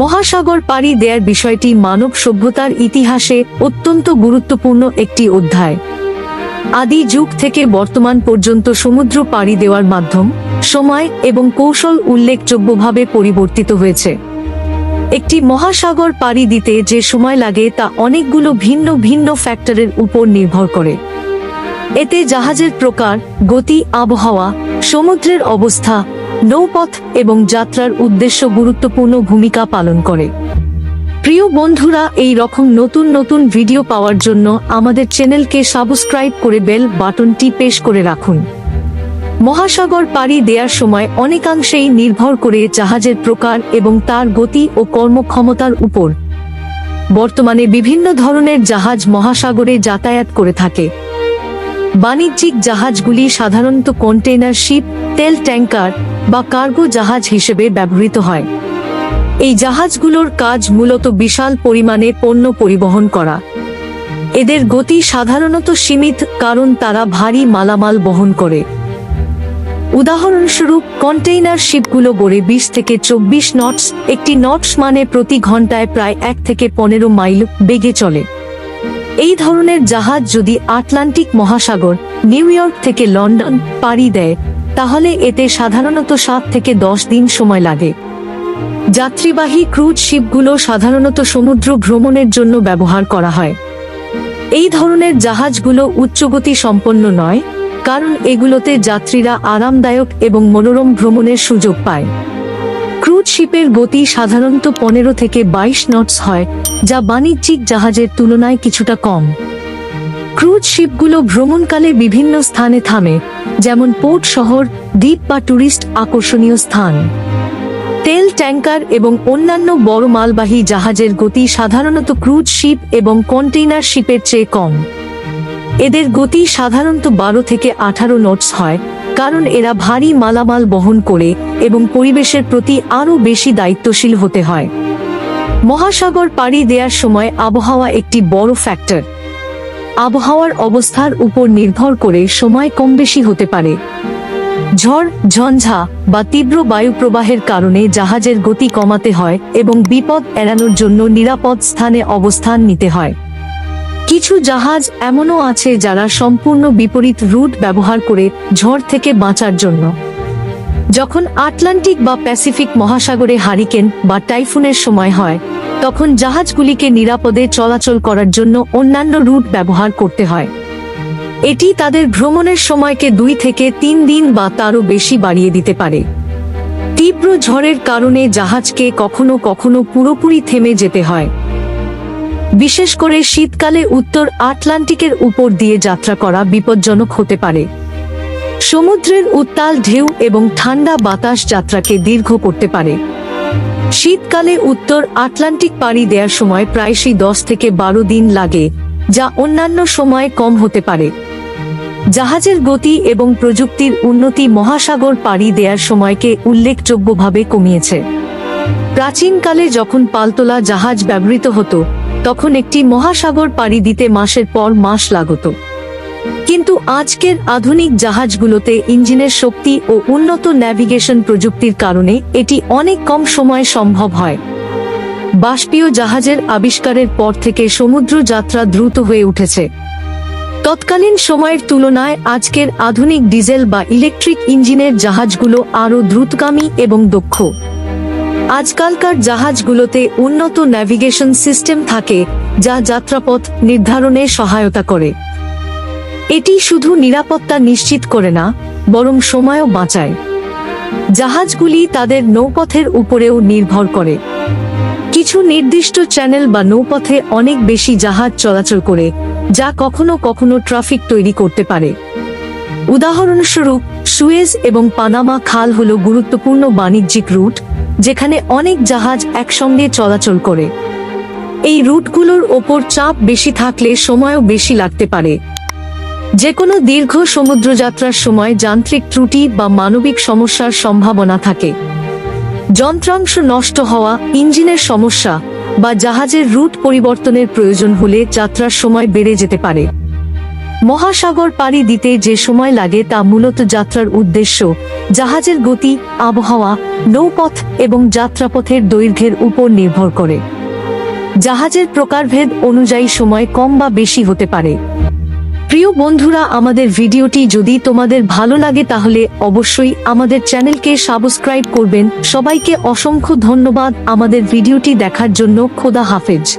মহাসাগর পাড়ি দেয়ার বিষয়টি মানব সভ্যতার ইতিহাসে অত্যন্ত গুরুত্বপূর্ণ একটি অধ্যায়। আদি যুগ থেকে বর্তমান পর্যন্ত সমুদ্র পাড়ি দেওয়ার মাধ্যম, সময় এবং কৌশল উল্লেখযোগ্যভাবে পরিবর্তিত হয়েছে। একটি মহাসাগর পাড়ি দিতে যে সময় লাগে তা অনেকগুলো ভিন্ন ভিন্ন ফ্যাক্টরের উপর নির্ভর করে। এতে জাহাজের প্রকার, গতি, আবহাওয়া, সমুদ্রের অবস্থা নৌপথ এবং যাত্রার উদ্দেশ্য গুরুত্বপূর্ণ ভূমিকা পালন করে। প্রিয় বন্ধুরা, এই রকম নতুন নতুন ভিডিও পাওয়ার জন্য আমাদের চ্যানেলকে সাবস্ক্রাইব করে বেল বাটনটি পেশ করে রাখুন। মহাসাগর পাড়ি দেওয়ার সময় অনেকাংশেই নির্ভর করে জাহাজের প্রকার এবং তার গতি ও কর্মক্ষমতার উপর। বর্তমানে বিভিন্ন ধরনের জাহাজ মহাসাগরে যাতায়াত করে থাকে। বাণিজ্যিক জাহাজগুলি সাধারণত কন্টেইনার শিপ তেল ট্যাঙ্কার বা কার্গো জাহাজ হিসেবে ব্যবহৃত হয়। এই জাহাজগুলোর কাজ মূলত বিশাল পরিমাণে পণ্য পরিবহন করা। এদের গতি সাধারণত সীমিত কারণ তারা ভারী মালামাল বহন করে। উদাহরণস্বরূপ কন্টেইনার শিপগুলো গড়ে বিশ থেকে চব্বিশ নটস, একটি নটস মানে প্রতি ঘন্টায় প্রায় এক থেকে পনেরো মাইল বেগে চলে। এই ধরনের জাহাজ যদি আটলান্টিক মহাসাগর, নিউ ইয়র্ক থেকে লন্ডন, পাড়ি দেয়, তাহলে এতে সাধারণত সাত থেকে দশ দিন সময় লাগে। যাত্রীবাহী ক্রুজ শিপগুলো সাধারণত সমুদ্র ভ্রমণের জন্য ব্যবহার করা হয়। এই ধরনের জাহাজগুলো উচ্চগতি সম্পন্ন নয়, কারণ এগুলোতে যাত্রীরা আরামদায়ক এবং মনোরম ভ্রমণের সুযোগ পায়। ক্রুজ শিপের গতি সাধারণত পনেরো থেকে বাইশ নটস হয়, যা বাণিজ্যিক জাহাজের তুলনায় কিছুটা কম। ক্রুজ শিপগুলো ভ্রমণকালে বিভিন্ন স্থানে থামে, যেমন পোর্ট শহর, দ্বীপ বা ট্যুরিস্ট আকর্ষণীয় স্থান। তেল ট্যাঙ্কার এবং অন্যান্য বড় মালবাহী জাহাজের গতি সাধারণত ক্রুজ শিপ এবং কন্টেইনার শিপের চেয়ে কম। এদের গতি সাধারণত বারো থেকে আঠারো নোটস হয় কারণ এরা ভারী মালামাল বহন করে এবং পরিবেশের প্রতি আরও বেশি দায়িত্বশীল হতে হয়। মহাসাগর পাড়ি দেওয়ার সময় আবহাওয়া একটি বড় ফ্যাক্টর। আবহাওয়ার অবস্থার উপর নির্ভর করে সময় কম বেশি হতে পারে। ঝড়, ঝঞ্ঝা বা তীব্র বায়ু প্রবাহের কারণে জাহাজের গতি কমাতে হয় এবং বিপদ এড়ানোর জন্য নিরাপদ স্থানে অবস্থান নিতে হয়। কিছু জাহাজ এমনও আছে যারা সম্পূর্ণ বিপরীত রুট ব্যবহার করে ঝড় থেকে বাঁচার জন্য। যখন আটলান্টিক বা প্যাসিফিক মহাসাগরে হারিকেন বা টাইফুনের সময় হয়, তখন জাহাজগুলিকে নিরাপদে চলাচল করার জন্য অন্যান্য রুট ব্যবহার করতে হয়। এটি তাদের ভ্রমণের সময়কে দুই থেকে তিন দিন বা তারও বেশি বাড়িয়ে দিতে পারে। তীব্র ঝড়ের কারণে জাহাজকে কখনো কখনো পুরোপুরি থেমে যেতে হয়। বিশেষ করে শীতকালে উত্তর আটলান্টিকের উপর দিয়ে যাত্রা করা বিপজ্জনক হতে পারে। সমুদ্রের উত্তাল ঢেউ এবং ঠান্ডা বাতাস যাত্রাকে দীর্ঘ করতে পারে। শীতকালে উত্তর আটলান্টিক পাড়ি দেওয়ার সময় প্রায়শই দশ থেকে বারো দিন লাগে, যা অন্যান্য সময় কম হতে পারে। জাহাজের গতি এবং প্রযুক্তির উন্নতি মহাসাগর পাড়ি দেওয়ার সময়কে উল্লেখযোগ্যভাবে কমিয়েছে। প্রাচীনকালে যখন পালতোলা জাহাজ ব্যবহৃত হতো তখন একটি মহাসাগর পাড়ি দিতে মাসের পর মাস লাগত। কিন্তু আজকের আধুনিক জাহাজগুলোতে ইঞ্জিনের শক্তি ও উন্নত ন্যাভিগেশন প্রযুক্তির কারণে এটি অনেক কম সময়ে সম্ভব হয়। বাষ্পীয় জাহাজের আবিষ্কারের পর থেকে সমুদ্র যাত্রা দ্রুত হয়ে উঠেছে। তৎকালীন সময়ের তুলনায় আজকের আধুনিক ডিজেল বা ইলেকট্রিক ইঞ্জিনের জাহাজগুলো আরও দ্রুতগামী এবং দক্ষ। আজকালকার জাহাজগুলোতে উন্নত ন্যাভিগেশন সিস্টেম থাকে, যা যাত্রাপথ নির্ধারণে সহায়তা করে। এটি শুধু নিরাপত্তা নিশ্চিত করে না, বরং সময়ও বাঁচায়। জাহাজগুলি তাদের নৌপথের উপরেও নির্ভর করে। কিছু নির্দিষ্ট চ্যানেল বা নৌপথে অনেক বেশি জাহাজ চলাচল করে, যা কখনো কখনো ট্রাফিক তৈরি করতে পারে। উদাহরণস্বরূপ, সুয়েজ এবং পানামা খাল হল গুরুত্বপূর্ণ বাণিজ্যিক রুট যেখানে অনেক জাহাজ একসঙ্গে চলাচল করে। এই রুটগুলোর ওপর চাপ বেশি থাকলে সময়ও বেশি লাগতে পারে। যে কোনো দীর্ঘ সমুদ্রযাত্রার সময় যান্ত্রিক ত্রুটি বা মানবিক সমস্যার সম্ভাবনা থাকে। যন্ত্রাংশ নষ্ট হওয়া, ইঞ্জিনের সমস্যা বা জাহাজের রুট পরিবর্তনের প্রয়োজন হলে যাত্রার সময় বেড়ে যেতে পারে। মহাসাগর পাড়ি দিতে যে সময় লাগে তা মূলত যাত্রার উদ্দেশ্য জাহাজের গতি, আবহাওয়া, নৌপথ এবং যাত্রাপথের দৈর্ঘ্যের উপর নির্ভর করে। জাহাজের প্রকারভেদ অনুযায়ী সময় কম বা বেশি হতে পারে। প্রিয় বন্ধুরা, আমাদের ভিডিওটি যদি তোমাদের ভালো লাগে তাহলে অবশ্যই আমাদের চ্যানেলকে সাবস্ক্রাইব করবেন। সবাইকে অসংখ্য ধন্যবাদ আমাদের ভিডিওটি দেখার জন্য। খোদা হাফেজ।